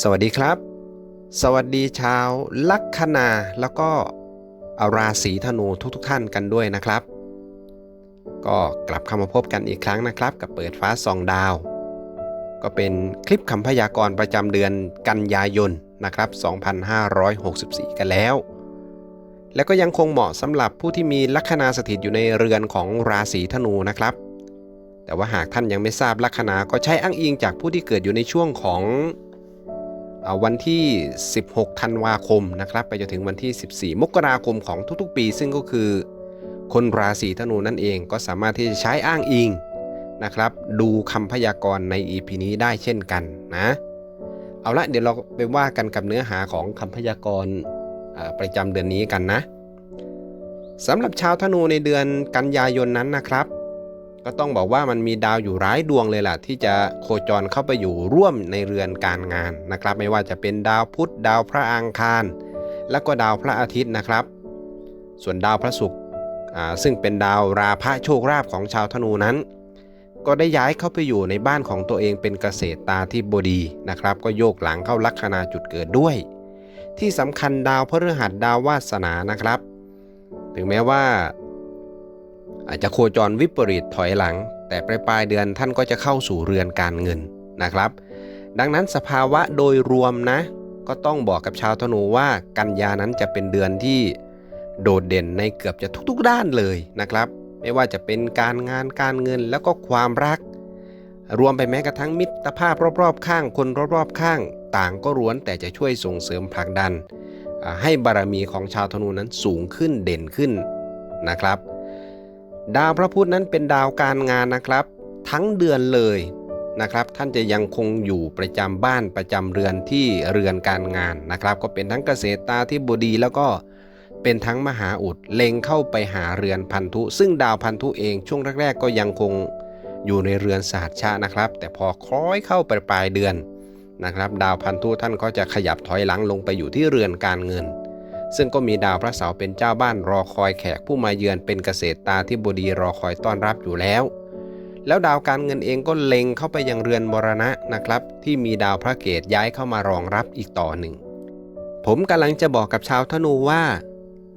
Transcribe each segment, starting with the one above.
สวัสดีครับ สวัสดีชาวลัคนาแล้วก็ราศีธนูทุกๆท่านกันด้วยนะครับ ก็กลับเข้ามาพบกันอีกครั้งนะครับ กับเปิดฟ้าสองดาว ก็เป็นคลิปคำพยากรณ์ประจำเดือนกันยายนนะครับ 2564 กันแล้ว และก็ยังคงเหมาะสำหรับผู้ที่มีลัคนาสถิตอยู่ในเรือนของราศีธนูนะครับแต่ว่าหากท่านยังไม่ทราบลัคนาก็ใช้อ้างอิงจากผู้ที่เกิดอยู่ในช่วงของ วันที่ 16 ธันวาคมนะครับ ไปจนถึงวันที่ 14 มกราคมของทุกๆปี ซึ่งก็คือ คนราศีธนูนั่นเองก็สามารถที่จะใช้อ้างอิงนะครับ ดูคำพยากรณ์ใน EP นี้ได้เช่นกันนะ เอาละเดี๋ยวเราไปว่ากันกับเนื้อหาของคำพยากรณ์ประจำเดือนนี้กันนะสำหรับชาวธนูในเดือนกันยายนนั้นนะครับ ก็ต้องบอกว่ามันมีดาวอยู่ร้ายดวงเลยล่ะ ที่จะโคจรเข้าไปอยู่ร่วมในเรือนการงานนะครับ ไม่ว่าจะเป็นดาวพุธดาวพระอังคาร แล้วก็ดาวพระอาทิตย์นะครับ ส่วนดาวพระศุกร์ซึ่งเป็นดาวราพะโชคราภของชาวธนูนั้น ก็ได้ย้ายเข้าไปอยู่ในบ้านของตัวเองเป็นเกษตรตาที่บดีนะครับ ก็โยกหลังเข้าลัคนาจุดเกิดด้วย ที่สำคัญดาวพฤหัสดาววาสนานะครับ ถึงแม้ว่า อาจจะโคจรวิปริตถอยหลัง แต่ปลายปลายเดือนท่านก็จะเข้าสู่เรือนการเงินนะครับ ดังนั้นสภาวะโดยรวมนะ ก็ต้องบอกกับชาวธนูว่ากันยานั้นจะเป็นเดือนที่โดดเด่นในเกือบจะทุกๆด้านเลยนะครับ ไม่ว่าจะเป็นการงานการเงินแล้วก็ความรัก รวมไปแม้กระทั่งมิตรภาพรอบๆ ข้างคนรอบๆ ข้าง ต่างก็ล้วนแต่จะช่วยส่งเสริมผลักดัน ให้บารมีของชาวธนูนั้นสูงขึ้นเด่นขึ้นนะครับ ดาวพระพุธนั้นเป็นดาวการงานนะครับ ทั้งเดือนเลยนะครับ ท่านจะยังคงอยู่ประจำบ้านประจำเรือนที่เรือนการงานนะครับ ก็เป็นทั้งเกษตรตาที่บดีแล้วก็เป็นทั้งมหาอุดเล็งเข้าไปหาเรือนพันธุ ซึ่งดาวพันธุเองช่วงแรกๆ ก็ยังคงอยู่ในเรือนสหัชชะนะครับ แต่พอคล้อยเข้าไปปลายเดือนนะครับ ดาวพันธุท่านก็จะขยับถอยหลังลงไปอยู่ที่เรือนการเงิน ซึ่งก็มีดาวพระเสาร์เป็นเจ้าบ้านรอคอยแขกผู้มาเยือนเป็นเกษตรตาที่บดีรอคอยต้อนรับอยู่แล้ว แล้วดาวการเงินเองก็เล็งเข้าไปยังเรือนมรณะนะครับ ที่มีดาวพระเกตย้ายเข้ามารองรับอีกต่อหนึ่ง ผมกำลังจะบอกกับชาวธนูว่า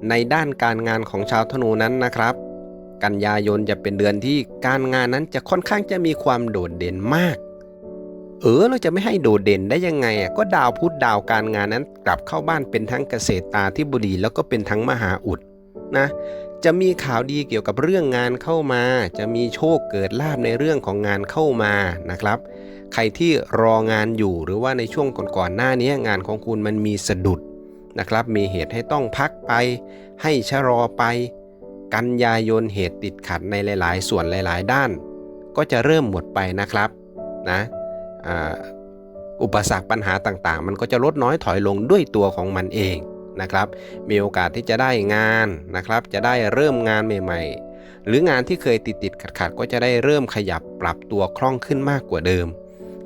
ในด้านการงานของชาวธนูนั้นนะครับ กันยายนจะเป็นเดือนที่การงานนั้นจะค่อนข้างจะมีความโดดเด่นมาก เออเราจะไม่ให้โดดเด่นได้ยังไงอะก็ดาวพุธดาวการงานนั้น กลับเข้าบ้านเป็นทั้งเกษตรตาที่บดีแล้วก็เป็นทั้งมหาอุดนะจะมีข่าวดีเกี่ยวกับเรื่องงานเข้ามา จะมีโชคเกิดลาบในเรื่องของงานเข้ามานะครับ ใครที่รองานอยู่หรือว่าในช่วงก่อนๆหน้านี้งานของคุณมันมีสะดุดนะครับ มีเหตุให้ต้องพักไป ให้ชะลอไป กันยายนเหตุติดขัดในหลาย ๆ ส่วนหลาย ๆ ด้าน ก็จะเริ่มหมดไปนะครับนะ อุปสรรคปัญหาต่างๆ มันก็จะลดน้อยถอยลงด้วยตัวของมันเองนะครับ มีโอกาสที่จะได้งานนะครับ จะได้เริ่มงานใหม่ ๆ หรืองานที่เคยติดติดขัดขัดๆก็จะได้เริ่มขยับปรับตัวคล่องขึ้นมากกว่าเดิม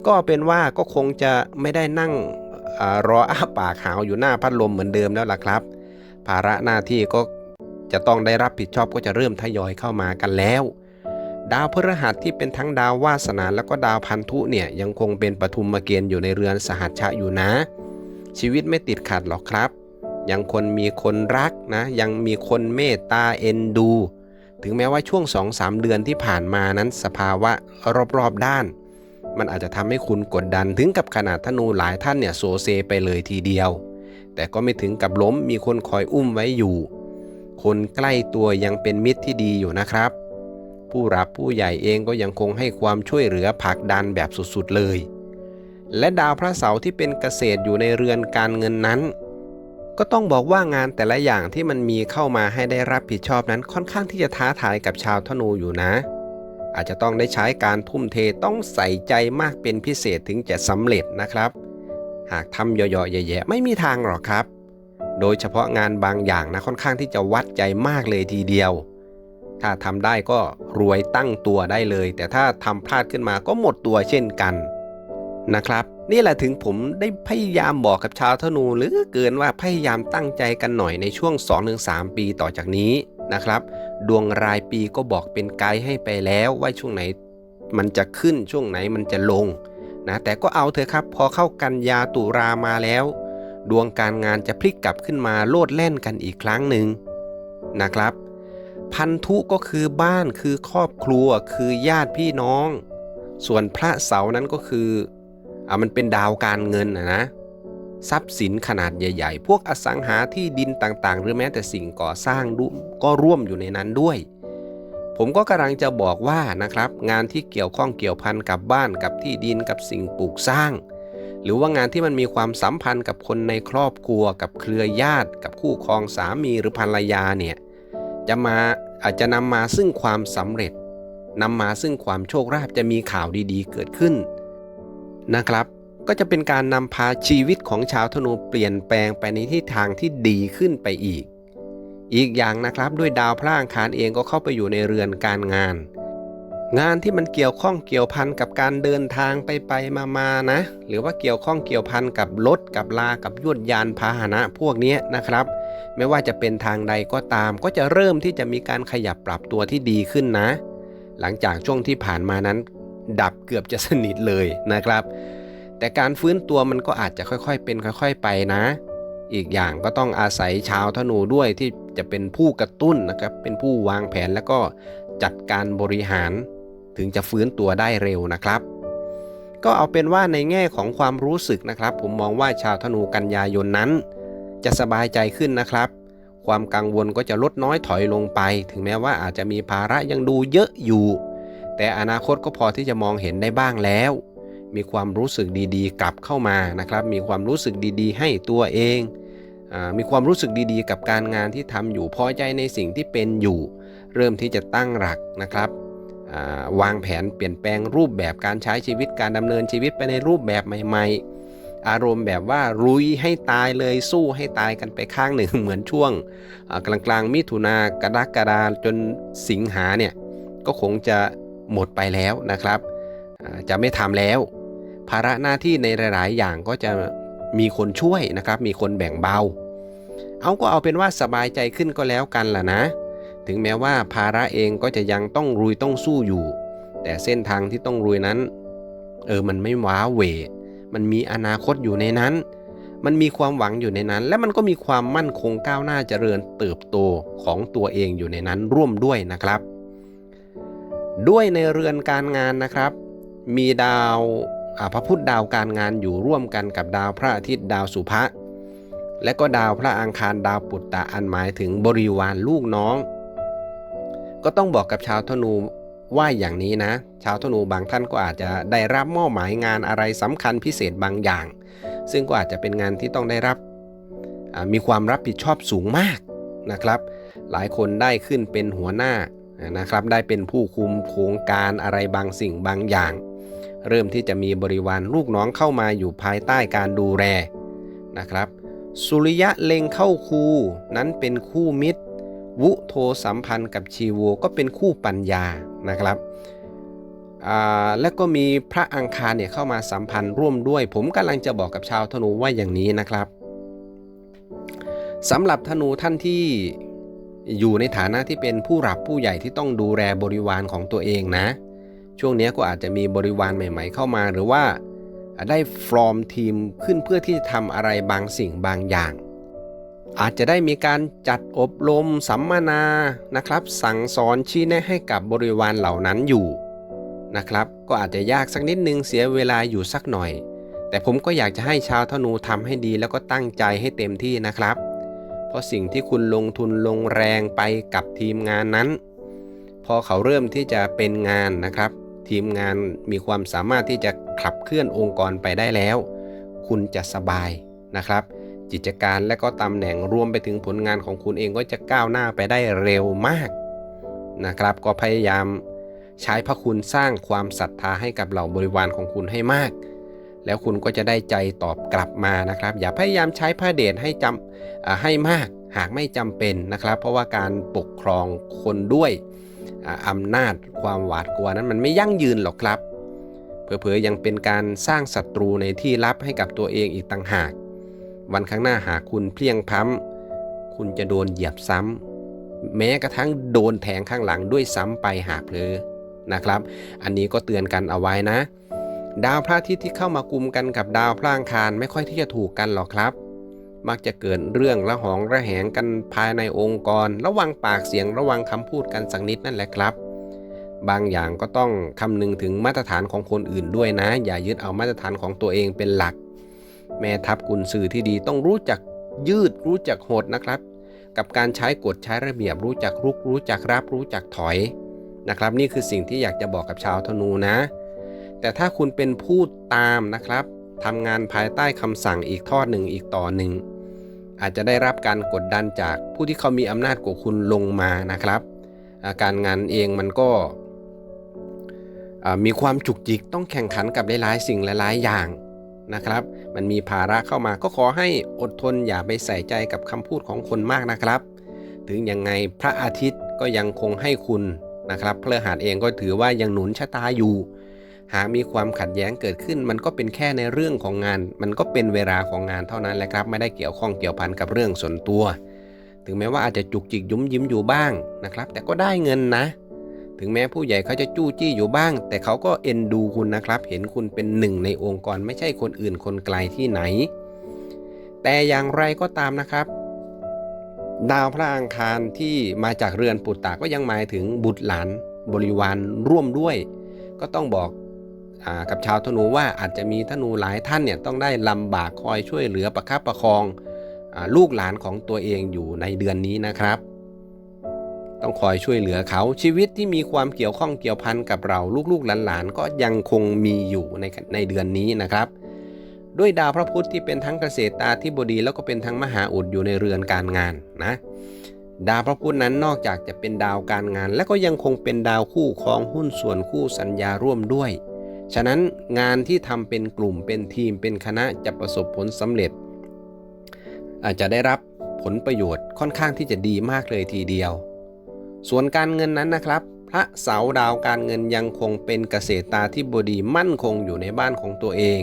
ก็เป็นว่าก็คงจะไม่ได้นั่งอรออ้าปากหาวอยู่หน้าพัดลมเหมือนเดิมแล้วล่ะครับ ภาระหน้าที่ก็จะต้องได้รับผิดชอบก็จะเริ่มทยอยเข้ามากันแล้ว ดาวพฤหัสที่เป็นทั้งดาววาสนาแล้วก็ดาวพันธุเนี่ยยังคงเป็นปฐุมเกณฑ์อยู่ในเรือนสหัชชะอยู่นะ ชีวิตไม่ติดขัดหรอกครับ ยังคนมีคนรักนะ ยังมีคนเมตตาเอ็นดู ถึงแม้ว่าช่วง 2-3 เดือนที่ผ่านมานั้นสภาวะรอบๆด้าน มันอาจจะทำให้คุณกดดันถึงกับขนาดธนูหลายท่านเนี่ยโซเซไปเลยทีเดียว แต่ก็ไม่ถึงกับล้มมีคนคอยอุ้มไว้อยู่ คนใกล้ตัวยังเป็นมิตรที่ดีอยู่นะครับ ผู้รับผู้ใหญ่เองก็ยังคงให้ความช่วยเหลือผลักดันแบบสุดๆเลย และดาวพระเสาร์ที่เป็นเกษตรอยู่ในเรือนการเงินนั้น ก็ต้องบอกว่างานแต่ละอย่างที่มันมีเข้ามาให้ได้รับผิดชอบนั้นค่อนข้างที่จะท้าทายกับชาวธนูอยู่นะ อาจจะต้องได้ใช้การทุ่มเทต้องใส่ใจมากเป็นพิเศษถึงจะสำเร็จนะครับ หากทำย่อๆแย่ๆไม่มีทางหรอกครับ โดยเฉพาะงานบางอย่างนะค่อนข้างที่จะวัดใจมากเลยทีเดียว ถ้าทำได้ก็รวยตั้งตัวได้เลย แต่ถ้าทำพลาดขึ้นมาก็หมดตัวเช่นกันนะครับ นี่แหละถึงผมได้พยายามบอกกับชาวธนูหรือเกินว่าพยายามตั้งใจกันหน่อยในช่วง 2-3 ปีต่อจากนี้นะครับ ดวงรายปีก็บอกเป็นไกด์ให้ไปแล้วว่าช่วงไหนมันจะขึ้นช่วงไหนมันจะลงนะแต่ก็เอาเถอะครับ พอเข้ากันยาตุรามาแล้ว ดวงการงานจะพลิกกลับขึ้นมาโลดแล่นกันอีกครั้งหนึ่งนะครับ พันธุก็คือบ้านคือครอบครัวคือญาติพี่น้อง ส่วนพระเสานั้นก็คืออ่ามันเป็นดาวการเงินนะนะทรัพย์สินขนาดใหญ่ ๆ พวกอสังหาที่ดินต่างๆ หรือแม้แต่สิ่งก่อสร้างด้วยก็ร่วมอยู่ในนั้นด้วย ผมก็กำลังจะบอกว่านะครับ งานที่เกี่ยวข้องเกี่ยวพันกับบ้านกับที่ดินกับสิ่งปลูกสร้าง หรือว่างานที่มันมีความสัมพันธ์กับคนในครอบครัว กับเครือญาติ กับคู่ครองสามีหรือภรรยาเนี่ย จะมาอาจจะนำมาซึ่งความสำเร็จนำมาซึ่งความโชคลาภจะมีข่าวดีๆ เกิดขึ้นนะครับ ก็จะเป็นการนำพาชีวิตของชาวธนูเปลี่ยนแปลงไปในทิศทางที่ดีขึ้นไปอีก อีกอย่างนะครับด้วยดาวพระอังคารเองก็เข้าไปอยู่ในเรือนการงาน งานที่มันเกี่ยวข้องเกี่ยวพันกับการเดินทางไปไปมามานะ หรือว่าเกี่ยวข้องเกี่ยวพันกับรถกับลากับยวดยานพาหนะพวกนี้นะครับ ไม่ว่าจะเป็นทางใดก็ตาม ก็จะเริ่มที่จะมีการขยับปรับตัวที่ดีขึ้นนะ หลังจากช่วงที่ผ่านมานั้น ดับเกือบจะสนิทเลยนะครับ แต่การฟื้นตัวมันก็อาจจะค่อยๆ เป็นค่อย ๆ ไปนะ อีกอย่างก็ต้องอาศัยชาวธนูด้วยที่จะเป็นผู้กระตุ้นนะครับเป็นผู้วางแผนแล้วก็จัดการบริหารถึงจะฟื้นตัวได้เร็วนะครับ ก็เอาเป็นว่าในแง่ของความรู้สึกนะครับ ผมมองว่าชาวธนูกันยายนนั้น จะสบายใจขึ้นนะครับ ความกังวลก็จะลดน้อยถอยลงไป ถึงแม้ว่าอาจจะมีภาระยังดูเยอะอยู่ แต่อนาคตก็พอที่จะมองเห็นได้บ้างแล้ว มีความรู้สึกดีๆ กลับเข้ามานะครับ มีความรู้สึกดีๆ ให้ตัวเองอมีความรู้สึกดีๆ กับการงานที่ทำอยู่พอใจในสิ่งที่เป็นอยู่ เริ่มที่จะตั้งหลักนะครับวางแผนเปลี่ยนแปลงรูปแบบการใช้ชีวิตการดำเนินชีวิตไปในรูปแบบใหม่ ๆ อารมณ์แบบว่ารุยให้ตายเลยสู้ให้ตายกันไปข้างหนึ่งเหมือนช่วงกลางกลางๆมิถุนากรกฎาจนสิงหาเนี่ยก็คงจะหมดไปแล้วนะครับ จะไม่ทำแล้ว ภาระหน้าที่ในหลาย ๆ อย่างก็จะมีคนช่วยนะครับ มีคนแบ่งเบา เอาก็เอาเป็นว่าสบายใจขึ้นก็แล้วกันล่ะนะ ถึงแม้ว่าภาระเองก็จะยังต้องรุยต้องสู้อยู่ แต่เส้นทางที่ต้องรุยนั้น เออมันไม่ว้าเหว มันมีอนาคตอยู่ในนั้น มันมีความหวังอยู่ในนั้น และมันก็มีความมั่นคงก้าวหน้าเจริญเติบโตของตัวเองอยู่ในนั้นร่วมด้วยนะครับ ด้วยในเรือนการงานนะครับ มีดาวพระพุธดาวการงานอยู่ร่วมกันกับดาวพระอาทิตย์ดาวสุภะและก็ดาวพระอังคารดาวปุตตะอันหมายถึงบริวารลูกน้อง ก็ต้องบอกกับชาวธนู ว่าอย่างนี้นะ ชาวธนูบางท่านก็อาจจะได้รับมอบหมายงานอะไรสำคัญพิเศษบางอย่าง ซึ่งก็อาจจะเป็นงานที่ต้องได้รับมีความรับผิดชอบสูงมากนะครับ หลายคนได้ขึ้นเป็นหัวหน้านะครับ ได้เป็นผู้คุมโครงการอะไรบางสิ่งบางอย่าง เริ่มที่จะมีบริวารลูกน้องเข้ามาอยู่ภายใต้การดูแลนะครับ สุริยะเล็งเข้าคูนั้นเป็นคู่มิตร วุโทสัมพันธ์กับชีโวก็เป็นคู่ปัญญานะครับและก็มีพระอังคารเนี่ยเข้ามาสัมพันธ์ร่วมด้วย ผมกำลังจะบอกกับชาวธนูว่าอย่างนี้นะครับสำหรับธนูท่านที่อยู่ในฐานะที่เป็นผู้หลับผู้ใหญ่ที่ต้องดูแลบริวารของตัวเองนะ ช่วงนี้ก็อาจจะมีบริวารใหม่ ๆ เข้ามาหรือว่าได้ฟอร์มทีมขึ้นเพื่อที่จะทำอะไรบางสิ่งบางอย่าง อาจจะได้มีการจัดอบรมสัมมนานะครับ สั่งสอนชี้แนะให้กับบริวารเหล่านั้นอยู่นะครับ ก็อาจจะยากสักนิดนึงเสียเวลาอยู่สักหน่อย แต่ผมก็อยากจะให้ชาวธนูทำให้ดีแล้วก็ตั้งใจให้เต็มที่นะครับ เพราะสิ่งที่คุณลงทุนลงแรงไปกับทีมงานนั้น พอเขาเริ่มที่จะเป็นงานนะครับ ทีมงานมีความสามารถที่จะขับเคลื่อนองค์กรไปได้แล้ว คุณจะสบายนะครับ กิจการและก็ตำแหน่งรวมไปถึงผลงานของคุณเองก็จะก้าวหน้าไปได้เร็วมากนะครับ ก็พยายามใช้พระคุณสร้างความศรัทธาให้กับเหล่าบริวารของคุณให้มาก แล้วคุณก็จะได้ใจตอบกลับมานะครับ อย่าพยายามใช้พระเดชให้จำให้มากหากไม่จำเป็นนะครับ เพราะว่าการปกครองคนด้วยอ่าอำนาจความหวาดกลัวนั้นมันไม่ยั่งยืนหรอกครับเผลอๆยังเป็นการสร้างศัตรูในที่ลับให้กับตัวเองอีกต่างหาก วันข้างหน้าหากคุณเพลียงพล้ำคุณจะโดนเหยียบซ้ำแม้กระทั่งโดนแทงข้างหลังด้วยซ้ำไปหากเผลอนะครับ อันนี้ก็เตือนกันเอาไว้นะ ดาวพระอาทิตย์ที่เข้ามากุมกันกับดาวพระอังคารไม่ค่อยที่จะถูกกันหรอกครับ มักจะเกิดเรื่องระหองระแหงกันภายในองค์กร ระวังปากเสียงระวังคำพูดกันสักนิดนั่นแหละครับ บางอย่างก็ต้องคำนึงถึงมาตรฐานของคนอื่นด้วยนะ อย่ายึดเอามาตรฐานของตัวเองเป็นหลัก แม่ทัพกุนสื่อที่ดีต้องรู้จักยืดรู้จักหดนะครับ กับการใช้กฎใช้ระเบียบรู้จักรุก รู้จักรับ รู้จักถอยนะครับ นี่คือสิ่งที่อยากจะบอกกับชาวธนูนะ แต่ถ้าคุณเป็นผู้ตามนะครับทำงานภายใต้คำสั่งอีกทอดหนึ่งอีกต่อหนึ่งอาจจะได้รับการกดดันจากผู้ที่เขามีอำนาจกว่าคุณลงมานะครับาการงานเองมันก็มีความจุกจิกต้องแข่งขันกับหลายๆ สิ่งหลายๆอย่าง นะครับ มันมีภาระเข้ามาก็ขอให้อดทนอย่าไปใส่ใจกับคำพูดของคนมากนะครับ ถึงยังไงพระอาทิตย์ก็ยังคงให้คุณนะครับพฤหัสเองก็ถือว่ายังหนุนชะตาอยู่ หากมีความขัดแย้งเกิดขึ้น มันก็เป็นแค่ในเรื่องของงาน มันก็เป็นเวลาของงานเท่านั้นแหละครับ ไม่ได้เกี่ยวข้องเกี่ยวพันกับเรื่องส่วนตัว ถึงแม้ว่าอาจจะจุกจิกยุ่มยิ้มอยู่บ้างนะครับ แต่ก็ได้เงินนะ ถึงแม้ผู้ใหญ่เขาจะจู้จี้อยู่บ้าง แต่เขาก็เอ็นดูคุณนะครับ เห็นคุณเป็นหนึ่งในองค์กรไม่ใช่คนอื่นคนไกลที่ไหน แต่อย่างไรก็ตามนะครับ ดาวพระอังคารที่มาจากเรือนปุตตะก็ยังหมายถึงบุตรหลานบริวารร่วมด้วย ก็ต้องบอกอกับชาวธนูว่าอาจจะมีธนูหลายท่านเนี่ยต้องได้ลำบากคอยช่วยเหลือประคับประคองอลูกหลานของตัวเองอยู่ในเดือนนี้นะครับ ต้องคอยช่วยเหลือเขาชีวิตที่มีความเกี่ยวข้องเกี่ยวพันกับเราลูกๆหลานๆ ก็ยังคงมีอยู่ในในเดือนนี้นะครับ ด้วยดาวพระพุธที่เป็นทั้งเกษตรตาธิบดีแล้วก็เป็นทั้งมหาอุดอยู่ในเรือนการงานนะดาวพระพุธนั้นนอกจากจะเป็นดาวการงาน และก็ยังคงเป็นดาวคู่ครองหุ้นส่วนคู่สัญญาร่วมด้วย ฉะนั้นงานที่ทำเป็นกลุ่มเป็นทีมเป็นคณะจะประสบผลสำเร็จ อาจจะได้รับผลประโยชน์ค่อนข้างที่จะดีมากเลยทีเดียว ส่วนการเงินนั้นนะครับ พระเสาดาวการเงินยังคงเป็นเกษตรตาธิบดีมั่นคงอยู่ในบ้านของตัวเอง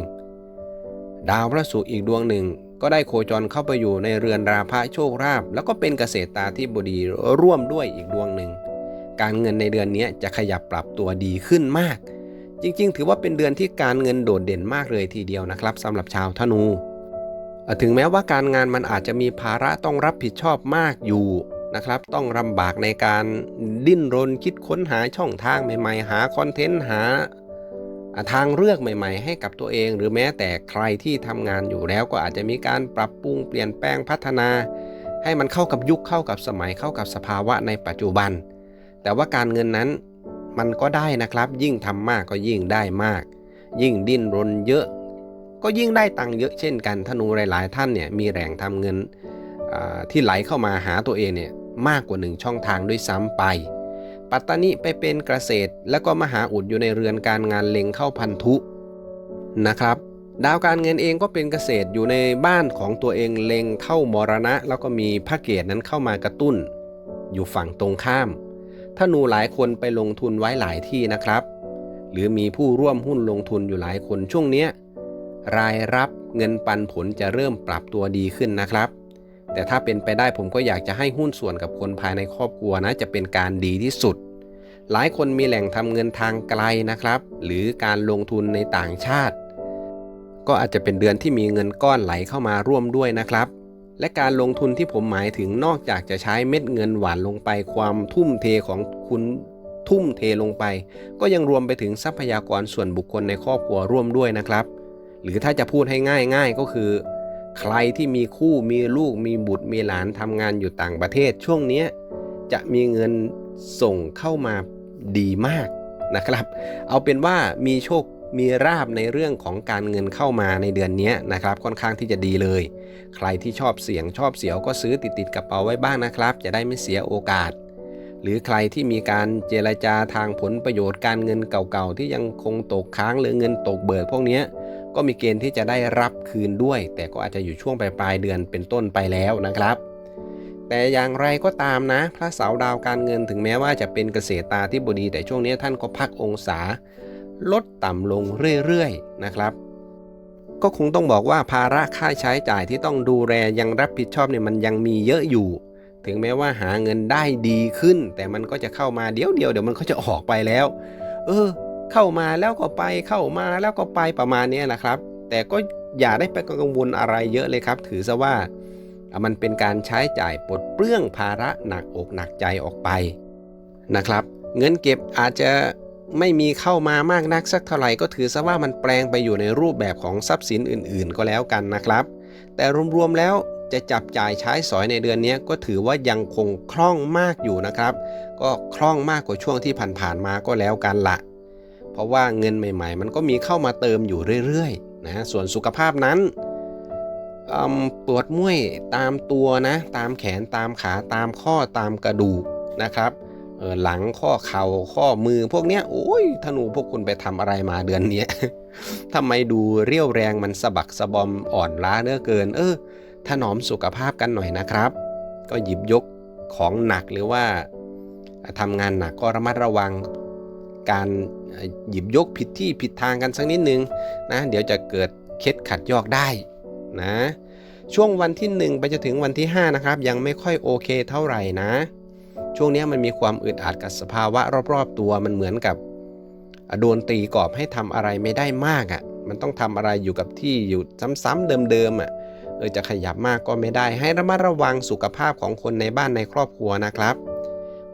ดาวพระศุกร์อีกดวงหนึ่ง ก็ได้โคจรเข้าไปอยู่ในเรือนราพะโชคราบ แล้วก็เป็นเกษตรตาธิบดีร่วมด้วยอีกดวงหนึ่ง การเงินในเดือนนี้จะขยับปรับตัวดีขึ้นมาก จริง ๆ ถือว่าเป็นเดือนที่การเงินโดดเด่นมากเลยทีเดียวนะครับสำหรับชาวธนูถึงแม้ว่าการงานมันอาจจะมีภาระต้องรับผิดชอบมากอยู่ นะครับ ต้องลำบากในการดิ้นรนคิดค้นหาช่องทางใหม่ๆ หาคอนเทนต์หาทางเลือกใหม่ ๆ ให้กับตัวเอง หรือแม้แต่ใครที่ทำงานอยู่แล้วก็อาจจะมีการปรับปรุงเปลี่ยนแปลงพัฒนา ให้มันเข้ากับยุคเข้ากับสมัยเข้ากับสภาวะในปัจจุบัน แต่ว่าการเงินนั้นมันก็ได้นะครับ ยิ่งทำมากก็ยิ่งได้มาก ยิ่งดิ้นรนเยอะ ก็ยิ่งได้ตังค์เยอะเช่นกันธนูหลาย ๆ ท่านเนี่ยมีแหล่งทำเงิน ที่ไหลเข้ามาหาตัวเองเนี่ยมากกว่าหนึ่งช่องทางด้วยซ้ำไป ปัตตานิไปเป็นเกษตร แล้วก็มหาอุดอยู่ในเรือนการงานเล็งเข้าพันธุนะครับดาวการเงินเองก็เป็นเกษตรอยู่ในบ้านของตัวเองเล็งเข้ามรณะ แล้วก็มีพระเกตนั้นเข้ามากระตุ้น อยู่ฝั่งตรงข้ามธนูหลายคนไปลงทุนไว้หลายที่นะครับ หรือมีผู้ร่วมหุ้นลงทุนอยู่หลายคนช่วงเนี้ยรายรับเงินปันผลจะเริ่มปรับตัวดีขึ้นนะครับ แต่ถ้าเป็นไปได้ผมก็อยากจะให้หุ้นส่วนกับคนภายในครอบครัวนะจะเป็นการดีที่สุด หลายคนมีแหล่งทำเงินทางไกลนะครับ หรือการลงทุนในต่างชาติ ก็อาจจะเป็นเดือนที่มีเงินก้อนไหลเข้ามาร่วมด้วยนะครับ และการลงทุนที่ผมหมายถึงนอกจากจะใช้เม็ดเงินหวานลงไปความทุ่มเทของคุณทุ่มเทลงไป ก็ยังรวมไปถึงทรัพยากรส่วนบุคคลในครอบครัวร่วมด้วยนะครับ หรือถ้าจะพูดให้ง่ายๆก็คือ ใครที่มีคู่มีลูกมีบุตรมีหลานทำงานอยู่ต่างประเทศ ช่วงนี้จะมีเงินส่งเข้ามาดีมากนะครับ เอาเป็นว่ามีโชคมีราบในเรื่องของการเงินเข้ามาในเดือนนี้นะครับ ค่อนข้างที่จะดีเลย ใครที่ชอบเสี่ยงชอบเสียวก็ซื้อติดติดๆกระเป๋าไว้บ้างนะครับ จะได้ไม่เสียโอกาส หรือใครที่มีการเจรจาทางผลประโยชน์การเงินเก่าๆ ที่ยังคงตกค้างหรือเงินตกเบิกพวกนี้ ก็มีเกณฑ์ที่จะได้รับคืนด้วย แต่ก็อาจจะอยู่ช่วงปลายๆเดือนเป็นต้นไปแล้วนะครับ แต่อย่างไรก็ตามนะ พระเสาดาวการเงินถึงแม้ว่าจะเป็นเกษตรตาที่บดี แต่ช่วงนี้ท่านก็พักองศา ลดต่ำลงเรื่อยๆนะครับ ก็คงต้องบอกว่าภาระค่าใช้จ่ายที่ต้องดูแลยังรับผิดชอบเนี่ยมันยังมีเยอะอยู่ถึงแม้ว่าหาเงินได้ดีขึ้น แต่มันก็จะเข้ามาเดี๋ยวเดียวเดี๋ยวมันก็จะออกไปแล้ว เออ เข้ามาแล้วก็ไปเข้ามาแล้วก็ไปประมาณนี้นะครับ แต่ก็อย่าได้ไปกังวลอะไรเยอะเลยครับ ถือซะว่ามันเป็นการใช้จ่ายปลดเปลื้องภาระหนักอกหนักใจออกไปนะครับ เงินเก็บอาจจะไม่มีเข้ามามากนักสักเท่าไหร่ก็ถือซะว่ามันแปลงไปอยู่ในรูปแบบของทรัพย์สินอื่น ๆ ก็แล้วกันนะครับ แต่รวมๆแล้วจะจับจ่ายใช้สอยในเดือนนี้ก็ถือว่ายังคงคล่องมากอยู่นะครับ ก็คล่องมากกว่าช่วงที่ผ่านๆมาก็แล้วกันละ เพราะว่าเงินใหม่ ๆ มันก็มีเข้ามาเติมอยู่เรื่อยๆนะส่วนสุขภาพนั้นปวดเมื่อยตามตัวนะ ตามแขนตามขาตามข้อตามกระดูกนะครับหลังข้อเข่าข้อมือพวกเนี้ยโอ้ยธนูพวกคุณไปทำอะไรมาเดือนเนี้ยทำไมดูเรี่ยวแรงมันสะบักสะบอมอ่อนล้าเนื้อเกิน เออ ถนอมสุขภาพกันหน่อยนะครับ ก็หยิบยกของหนักหรือว่าทำงานหนักก็ระมัดระวังการ หยิบยกผิดที่ผิดทางกันสักนิดนึงนะเดี๋ยวจะเกิดเคล็ดขัดยอกได้นะช่วงวันที่ 1 ไปจนถึงวันที่ 5 นะครับ ยังไม่ค่อยโอเคเท่าไหร่นะ ช่วงนี้มันมีความอึดอัดกับสภาวะรอบๆตัวมันเหมือนกับโดนตีกรอบให้ทำอะไรไม่ได้มากอะ่ะ มันต้องทำอะไรอยู่กับที่อยู่ซ้ำๆเดิมๆอะเออจะขยับมากก็ไม่ได้ให้ระมัดระวังสุขภาพของคนในบ้านในครอบครัวนะครับ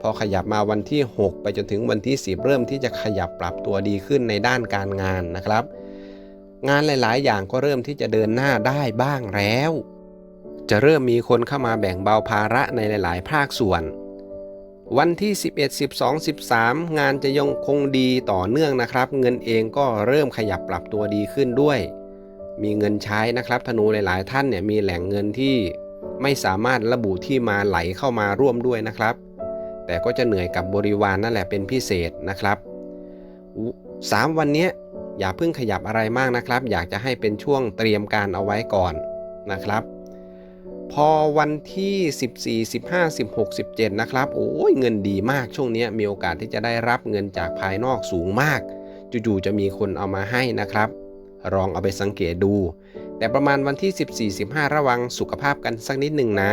พอขยับมาวันที่ 6 ไปจนถึงวันที่ 10 เริ่มที่จะขยับปรับตัวดีขึ้นในด้านการงานนะครับ งานหลาย ๆ อย่างก็เริ่มที่จะเดินหน้าได้บ้างแล้ว จะเริ่มมีคนเข้ามาแบ่งเบาภาระในหลาย ๆ ภาคส่วน วันที่ 11 12 13 งานจะยังคงดีต่อเนื่องนะครับ เงินเองก็เริ่มขยับปรับตัวดีขึ้นด้วย มีเงินใช้นะครับธนูหลาย ๆ ท่านเนี่ยมีแหล่งเงินที่ไม่สามารถระบุที่มาไหลเข้ามาร่วมด้วยนะครับ แต่ก็จะเหนื่อยกับบริวารนนั่นแหละเป็นพิเศษนะครับ 3 วันนี้อย่าเพิ่งขยับอะไรมากนะครับ อยากจะให้เป็นช่วงเตรียมการเอาไว้ก่อนนะครับ พอวันที่ 14 15 16 17 นะครับโอ้ยเงินดีมากช่วงนี้มีโอกาสที่จะได้รับเงินจากภายนอกสูงมากจู่ๆจะมีคนเอามาให้นะครับ ลองเอาไปสังเกตดู แต่ประมาณวันที่ 14 15 ระวังสุขภาพกันสักนิดหนึ่งนะ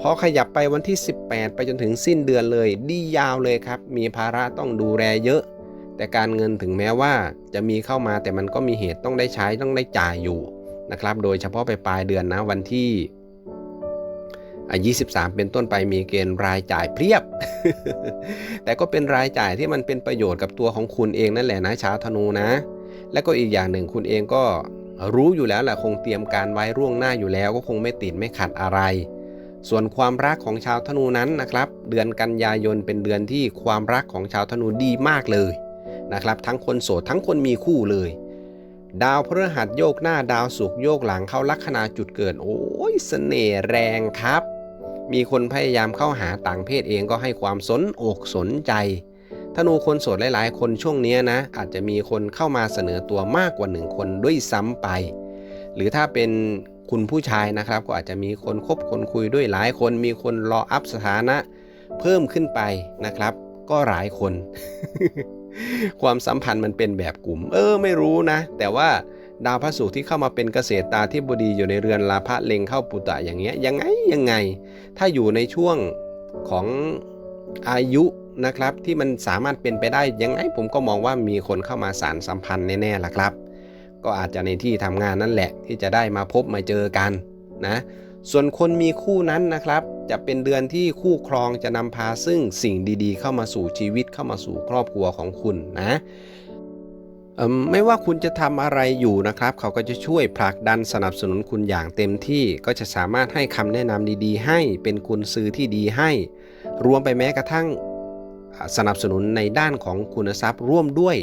พอขยับไปวันที่ 18 ไปจนถึงสิ้นเดือนเลย ดียาวเลยครับ มีภาระต้องดูแลเยอะ แต่การเงินถึงแม้ว่าจะมีเข้ามาแต่มันก็มีเหตุต้องได้ใช้ต้องได้จ่ายอยู่นะครับ โดยเฉพาะไปปลายเดือนนะวันที่อะ23 เป็นต้นไปมีเกณฑ์รายจ่ายเพียบ แต่ก็เป็นรายจ่ายที่มันเป็นประโยชน์กับตัวของคุณเองนั่นแหละนะชาวธนูนะ แล้วก็อีกอย่างหนึ่งคุณเองก็รู้อยู่แล้วแหละคงเตรียมการไว้ร่วงหน้าอยู่แล้วก็คงไม่ติดไม่ขัดอะไร ส่วนความรักของชาวธนูนั้นนะครับ เดือนกันยายนเป็นเดือนที่ความรักของชาวธนูดีมากเลยนะครับ ทั้งคนโสดทั้งคนมีคู่เลย ดาวพฤหัสโยกหน้าดาวศุกร์โยกหลังเข้าลัคนาจุดเกิด โอ้ยเสน่ห์แรงครับ มีคนพยายามเข้าหาต่างเพศเองก็ให้ความสนอกสนใจธนูคนโสดหลาย ๆ คนช่วงนี้นะ อาจจะมีคนเข้ามาเสนอตัวมากกว่าหนึ่งคนด้วยซ้ำไป หรือถ้าเป็น คุณผู้ชายนะครับ ก็อาจจะมีคนคบคนคุยด้วยหลายคน มีคนรออัพสถานะ เพิ่มขึ้นไปนะครับ ก็หลายคน ความสัมพันธ์มันเป็นแบบกลุ่ม เออ ไม่รู้นะ แต่ว่าดาวพระศุกร์ที่เข้ามาเป็นเกษตรตาที่บดีอยู่ในเรือนลาภะเล็งเข้าปุตตะอย่างเงี้ยยังไงยังไง ถ้าอยู่ในช่วงของอายุนะครับ ที่มันสามารถเป็นไปได้ยังไงผมก็มองว่ามีคนเข้ามาสารสัมพันธ์แน่ๆล่ะครับ ก็อาจจะในที่ทำงานนั่นแหละ ที่จะได้มาพบมาเจอกันนะส่วนคนมีคู่นั้นนะครับ จะเป็นเดือนที่คู่ครองจะนำพาซึ่งสิ่งดีๆ เข้ามาสู่ชีวิตเข้ามาสู่ครอบครัวของคุณนะไม่ว่าคุณจะทำอะไรอยู่นะครับ เขาก็จะช่วยผลักดันสนับสนุนคุณอย่างเต็มที่ก็จะสามารถให้คำแนะนำดีๆ ให้เป็นคุณซื้อที่ดีให้ รวมไปแม้กระทั่งสนับสนุนในด้านของคุณทรัพย์ร่วมด้วย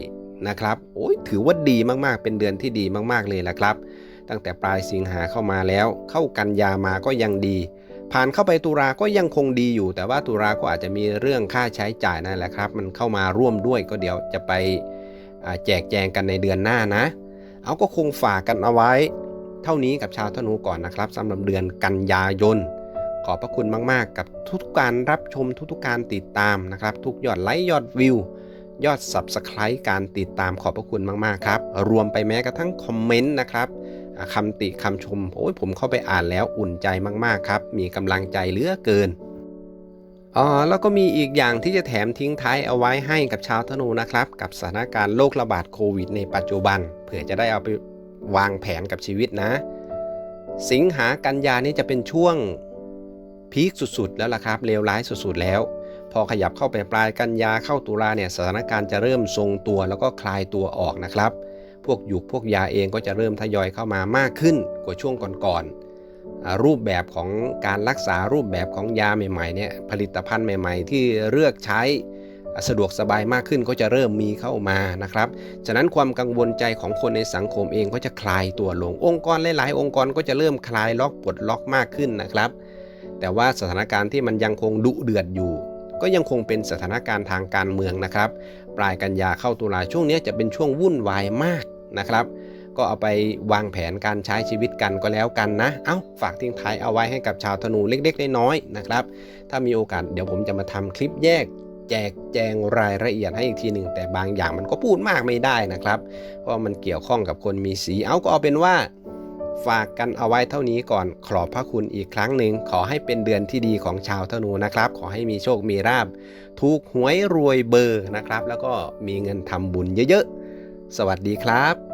นะครับโอ้ยถือว่าดีมากๆ เป็นเดือนที่ดีมากๆเลยละครับ ตั้งแต่ปลายสิงหาเข้ามาแล้ว เข้ากันยามาก็ยังดี ผ่านเข้าไปตุลาก็ยังคงดีอยู่ แต่ว่าตุลาก็อาจจะมีเรื่องค่าใช้จ่ายนั่นแหละครับ มันเข้ามาร่วมด้วยก็เดี๋ยวจะไปแจกแจงกันในเดือนหน้านะ เอาก็คงฝากกันเอาไว้ เท่านี้กับชาวธนูก่อนนะครับสำหรับเดือนกันยายนขอบพระคุณมาก ๆ กับทุกการรับชมทุกๆการติดตามนะครับ ทุกยอดไลค์ยอดวิว ยอด Subscribe การติดตามขอบพระคุณมาก ๆ ครับ รวมไปแม้กระทั่งคอมเมนต์นะครับคำติคำชม โอ้ยผมเข้าไปอ่านแล้วอุ่นใจมาก ๆ ครับ มีกำลังใจเหลือเกินอ๋อแล้วก็มีอีกอย่างที่จะแถมทิ้งท้ายเอาไว้ให้กับชาวธนูนะครับ กับสถานการณ์โรคระบาดโควิดในปัจจุบัน เผื่อจะได้เอาไปวางแผนกับชีวิตนะ สิงหากันยานี่จะเป็นช่วงพีคสุดๆ แล้วล่ะครับเลวร้ายสุดๆแล้ว พอขยับเข้าไปปลายกันยาเข้าตุลาเนี่ยสถานการณ์จะเริ่มทรงตัวแล้วก็คลายตัวออกนะครับ พวกหยุกพวกยาเองก็จะเริ่มทยอยเข้ามามากขึ้นกว่าช่วงก่อนๆอ่ารูปแบบของการรักษารูปแบบของยาใหม่ๆเนี่ยผลิตภัณฑ์ใหม่ ๆ ที่เลือกใช้สะดวกสบายมากขึ้นก็จะเริ่มมีเข้ามานะครับ ฉะนั้นความกังวลใจของคนในสังคมเองก็จะคลายตัวลง องค์กรหลายๆ องค์กรก็จะเริ่มคลายล็อกปลดล็อกมากขึ้นนะครับ แต่ว่าสถานการณ์ที่มันยังคงดุเดือดอยู่ ก็ยังคงเป็นสถานการณ์ทางการเมืองนะครับ ปลายกันยาเข้าตุลาช่วงนี้จะเป็นช่วงวุ่นวายมากนะครับ ก็เอาไปวางแผนการใช้ชีวิตกันก็แล้วกันนะ เอา้าฝากทิ้งท้ายเอาไว้ให้กับชาวธนูเล็กๆน้อยๆนะครับ ถ้ามีโอกาสเดี๋ยวผมจะมาทำคลิปแยกแจกแจงรายละเอียดให้อีกทีหนึ่งแต่บางอย่างมันก็พูดมากไม่ได้นะครับ เพราะมันเกี่ยวข้องกับคนมีสีเอาก็เอาเป็นว่า ฝากกันเอาไว้เท่านี้ก่อนขอบพระคุณอีกครั้งหนึ่งขอให้เป็นเดือนที่ดีของชาวธนูนะครับ ขอให้มีโชคมีราบถูกหวยรวยเบอร์นะครับ แล้วก็มีเงินทำบุญเยอะๆ สวัสดีครับ